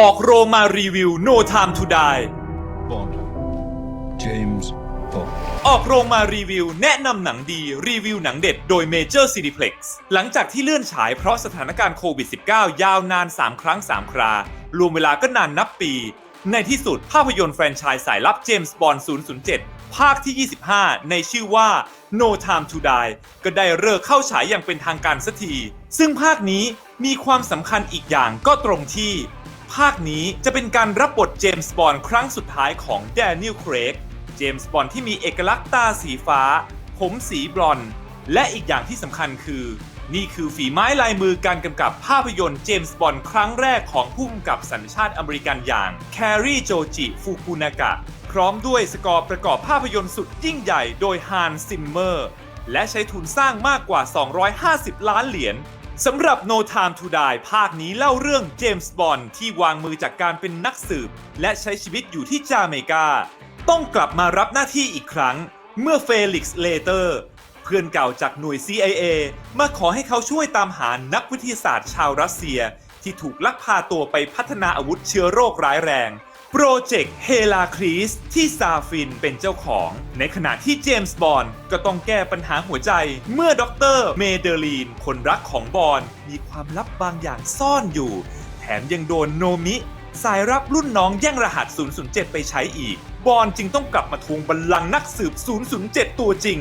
ออกโรงมารีวิว No Time to Die Bond. James Bond. ออกโรงมารีวิว แนะนำหนังดีรีวิวหนังเด็ดโดย Major Cineplex หลังจากที่เลื่อนฉายเพราะสถานการณ์โควิด -19 ยาวนาน 3 ครั้ง 3 ครารวมเวลาก็นานนับปี ในที่สุดภาพยนตร์แฟรนไชส์สายลับเจมส์บอนด์007 ภาคที่ 25 ในชื่อว่า No Time to Die ก็ได้เลิกเข้าฉายอย่างเป็นทางการสักที ซึ่งภาคนี้มีความสำคัญอีกอย่างก็ตรงที่ ภาคนี้จะเป็นการรับบทเจมส์บอนด์ครั้งสุดท้ายของแดเนียล เครก เจมส์บอนด์ที่มีเอกลักษณ์ตาสีฟ้า ผมสีบรอนซ์และอีกอย่างที่สำคัญคือ นี่คือฝีไม้ลายมือการกำกับภาพยนตร์เจมส์บอนด์ครั้งแรกของผู้กำกับสัญชาติอเมริกันอย่างแครีโจจิฟูกุนากะ พร้อมด้วยสกอร์ประกอบภาพยนตร์สุดยิ่งใหญ่โดยฮานซิมเมอร์ และใช้ทุนสร้างมากกว่า 250 ล้านเหรียญสำหรับ No Time to Die ภาคนี้เล่าเรื่องเจมส์บอนด์ที่วางมือจากการเป็นนักสืบ และใช้ชีวิตอยู่ที่จาเมกา ต้องกลับมารับหน้าที่อีกครั้ง เมื่อเฟลิกซ์เลเตอร์ เพื่อนเก่าจากหน่วย CIA มาขอให้เขาช่วยตามหานักวิทยาศาสตร์ชาวรัสเซีย ที่ถูกลักพาตัวไปพัฒนาอาวุธเชื้อโรคร้ายแรง โปรเจกต์เฮลาคลีสที่ซาฟินเป็นเจ้าของ ในขณะที่เจมส์บอนด์ก็ต้องแก้ปัญหาหัวใจ เมื่อด็อกเตอร์เมเดลีน คนรักของบอนด์มีความลับบางอย่างซ่อนอยู่ แถมยังโดนโนมิ สายรับรุ่นน้องแย่งรหัส 007 ไปใช้อีก บอนด์จึงต้องกลับมาทวงบัลลังก์นักสืบ 007 ตัวจริง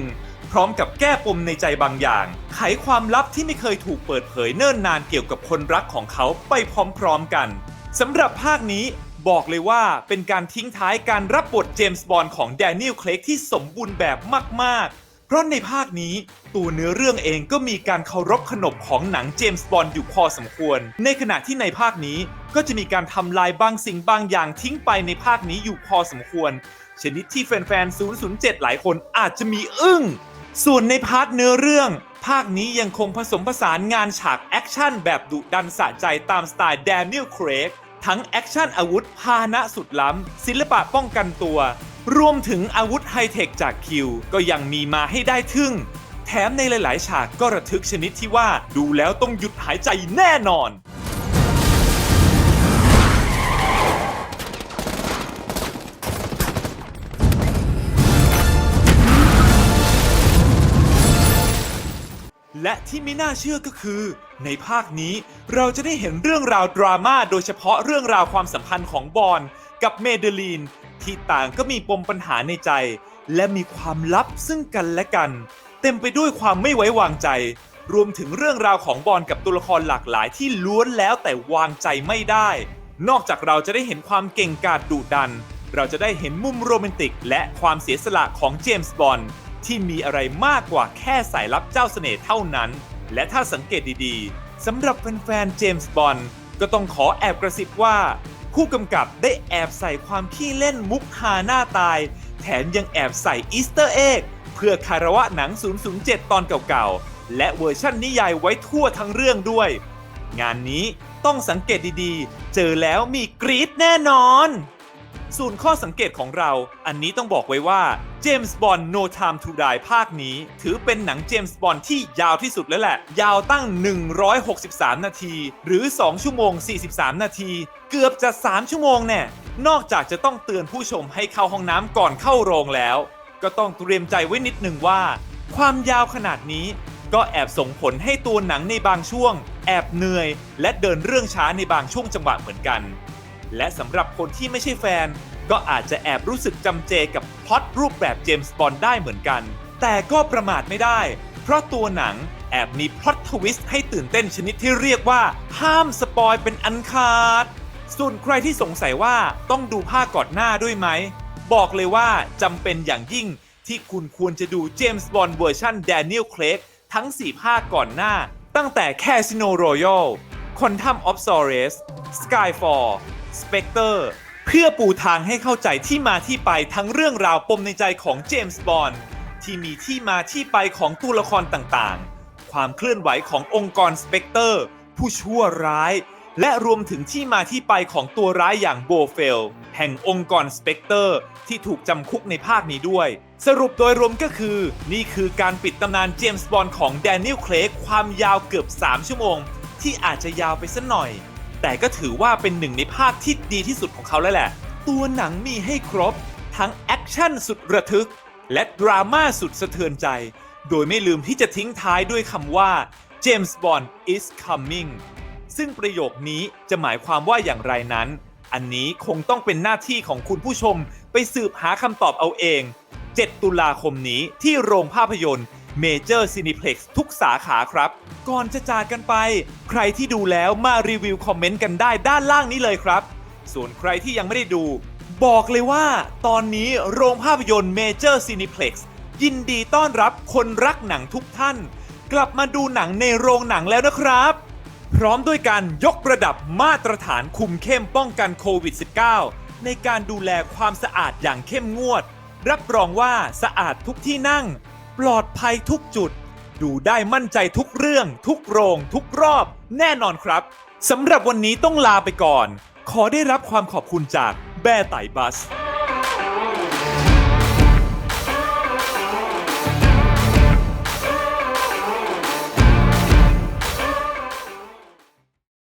พร้อมกับแก้ปมในใจบางอย่าง ไขความลับที่ไม่เคยถูกเปิดเผยเนิ่นนานเกี่ยวกับคนรักของเขาไปพร้อมๆกันสำหรับภาคนี้ บอกเลยว่าเป็นการทิ้งท้ายการรับบทเจมส์บอนด์ของแดเนียลเคลกที่สมบูรณ์แบบมาก ๆ เพราะในภาคนี้ตัวเนื้อเรื่องเองก็มีการเคารพขนบของหนังเจมส์บอนด์อยู่พอสมควร ในขณะที่ในภาคนี้ก็จะมีการทำลายบางสิ่งบางอย่างทิ้งไปในภาคนี้อยู่พอสมควร ชนิดที่แฟนๆ 007 หลายคนอาจจะมีอึ้ง ส่วนในพาร์ทเนื้อเรื่อง ภาคนี้ยังคงผสมผสานงานฉากแอคชั่นแบบดุดันสะใจตามสไตล์แดเนียลเครก ทั้งแอคชั่นอาวุธพาหนะสุดล้ำ ศิลปะป้องกันตัว รวมถึงอาวุธไฮเทคจากคิว ก็ยังมีมาให้ได้ทึ่ง แถมในหลาย ๆ ฉากก็ระทึกชนิดที่ว่าดูแล้วต้องหยุดหายใจแน่นอน และที่ไม่น่าเชื่อก็คือ ในภาคนี้เราจะได้เห็นเรื่องราวดราม่าโดยเฉพาะเรื่องราวความสัมพันธ์ของบอนกับเมเดลีน ที่ต่างก็มีปมปัญหาในใจ และมีความลับซึ่งกันและกัน เต็มไปด้วยความไม่ไว้วางใจ รวมถึงเรื่องราวของบอนกับตัวละครหลากหลายที่ล้วนแล้วแต่วางใจไม่ได้ นอกจากเราจะได้เห็นความเก่งกาจดุดัน เราจะได้เห็นมุมโรแมนติก และความเสียสละของเจมส์บอนด์ ที่มีอะไรมากกว่าแค่สายลับเจ้าเสน่ห์เท่านั้น และถ้าสังเกตดีๆสำหรับแฟนๆเจมส์บอนด์ก็ต้องขอแอบกระซิบว่า ผู้กำกับได้แอบใส่ความขี้เล่นมุกฮาหน้าตาย แถมยังแอบใส่อีสเตอร์เอ็กเพื่อคารวะหนัง 007 ตอนเก่าๆ และเวอร์ชั่นนิยายไว้ทั่วทั้งเรื่องด้วย งานนี้ต้องสังเกตดีๆ เจอแล้วมีกรี๊ดแน่นอน ส่วนข้อสังเกตของเรา อันนี้ต้องบอกไว้ว่าเจมส์บอนด์ No Time to Die ภาคนี้ ถือเป็นหนังเจมส์บอนด์ที่ยาวที่สุดแล้วแหละ ยาวตั้ง 163 นาที หรือ 2 ชั่วโมง 43 นาที เกือบจะ 3 ชั่วโมงแน่นอกจากจะต้องเตือนผู้ชมให้เข้าห้องน้ำก่อนเข้าโรงแล้ว ก็ต้องเตรียมใจไว้นิดหนึ่งว่า ความยาวขนาดนี้ก็แอบส่งผลให้ตัวหนังในบางช่วง แอบเหนื่อย และเดินเรื่องช้าในบางช่วงจังหวะเหมือนกัน และสำหรับคนที่ไม่ใช่แฟน ก็อาจจะแอบรู้สึกจำเจกับพล็อตรูปแบบเจมส์บอนด์ได้เหมือนกัน แต่ก็ประมาทไม่ได้ เพราะตัวหนังแอบมีพล็อตทวิสต์ให้ตื่นเต้นชนิดที่เรียกว่าห้ามสปอยเป็นอันขาด ส่วนใครที่สงสัยว่าต้องดูภาคก่อนหน้าด้วยไหม บอกเลยว่าจำเป็นอย่างยิ่งที่คุณควรจะดูเจมส์บอนด์เวอร์ชันแดเนียลเคลกทั้ง 4 ภาคก่อนหน้า ตั้งแต่ Casino Royale Quantum of Solace Skyfall Spectre เสเปกเตอร์เพื่อปูทางให้เข้าใจที่มาที่ไปทั้งเรื่องราวปมในใจของเจมส์บอนด์ที่มีที่มาที่ไปของตัวละครต่างๆ ความเคลื่อนไหวขององค์กรสเปกเตอร์ ผู้ชั่วร้าย และรวมถึงที่มาที่ไปของตัวร้ายอย่างโบเฟล แห่งองค์กรสเปกเตอร์ ที่ถูกจำคุกในภาคนี้ด้วย สรุปโดยรวมก็คือ นี่คือการปิดตำนานเจมส์บอนด์ของแดเนียลเคลกความยาวเกือบ 3 ชั่วโมง ที่อาจจะยาวไปสักหน่อย แต่ก็ถือว่าเป็นหนึ่งในภาคที่ดีที่สุดของเขาแล้วแหละ ตัวหนังมีให้ครบ ทั้งแอคชั่นสุดระทึก และดราม่าสุดสะเทือนใจ โดยไม่ลืมที่จะทิ้งท้ายด้วยคำว่า James Bond is coming ซึ่งประโยคนี้จะหมายความว่าอย่างไรนั้น อันนี้คงต้องเป็นหน้าที่ของคุณผู้ชมไปสืบหาคำตอบเอาเอง 7 ตุลาคมนี้ที่โรงภาพยนตร์ Major Cineplex ทุกสาขาครับ ก่อนจะจากกันไป ใครที่ดูแล้วมารีวิวคอมเมนต์กันได้ด้านล่างนี้เลยครับ ส่วนใครที่ยังไม่ได้ดู บอกเลยว่า ตอนนี้โรงภาพยนตร์ Major Cineplex ยินดีต้อนรับคนรักหนังทุกท่าน กลับมาดูหนังในโรงหนังแล้วนะครับ พร้อมด้วยการยกระดับมาตรฐานคุมเข้มป้องกันโควิด -19 ในการดูแลความสะอาดอย่างเข้มงวด รับรองว่าสะอาดทุกที่นั่ง ปลอดภัยทุกจุด ดูได้มั่นใจทุกเรื่อง ทุกโรง ทุกรอบ แน่นอนครับสำหรับวันนี้ต้องลาไปก่อน ขอได้รับความขอบคุณจากแบไตบัส